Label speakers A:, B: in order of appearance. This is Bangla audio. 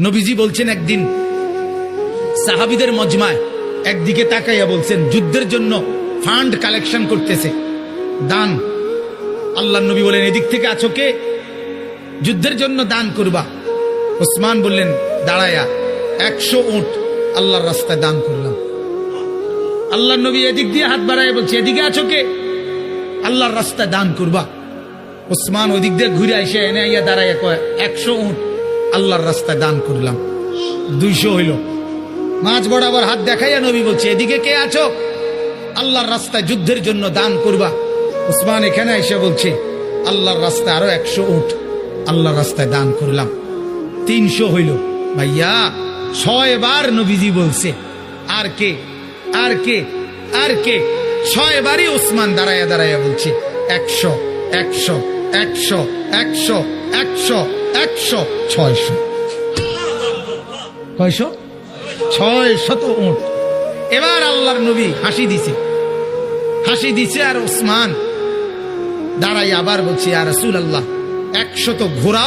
A: নবীজি বলছেন একদিন, সাহাবিদের মজমায় একদিকে তাকাইয়া বলছেন, যুদ্ধের জন্য ফান্ড কালেকশন করতেছে। দান। আল্লাহ নবী বলেন, এদিক থেকে আছো কে? যুদ্ধের জন্য দান করবা। ওসমান বললেন, দাঁড়ায়া, একশো উঠ আল্লাহর রাস্তায় দান করলাম। আল্লাহ নবী এদিক দিয়ে হাত বাড়ায় বলছে, এদিকে আছো কে? আল্লাহর রাস্তায় দান করবা। ওসমান ওদিক দিয়ে ঘুরে এসে এনে আইয়া দাঁড়াইয়া কয়, একশো উঠ আল্লাহর রাস্তায় দান করলাম। দুইশো হইল। মাঝ বরাবর হাত দেখাইয়া নবী বলছে, এদিকে কে আছো? আল্লাহর রাস্তায় যুদ্ধের জন্য দান করবা। উসমান এখানে এসে বলছে, আল্লাহর রাস্তায় আরও একশো উঠ আল্লাহর রাস্তায় দান করলাম। তিনশো হইল। ভাইয়া, ছয় বার নবীজি বলছে, আর কে আর কে আর কে? ছয় বারই ওসমান দাঁড়াইয়া দাঁড়াইয়া বলছে, একশো একশো একশো একশো একশো। একশো ছয়শো। কয়শো? ছয় শত উঠ এবার আল্লাহর নবী হাসি দিছে। হাসি দিছে আর ওসমান দাঁড়াই আবার বলছি আর রসুল আল্লাহ একশত ঘোড়া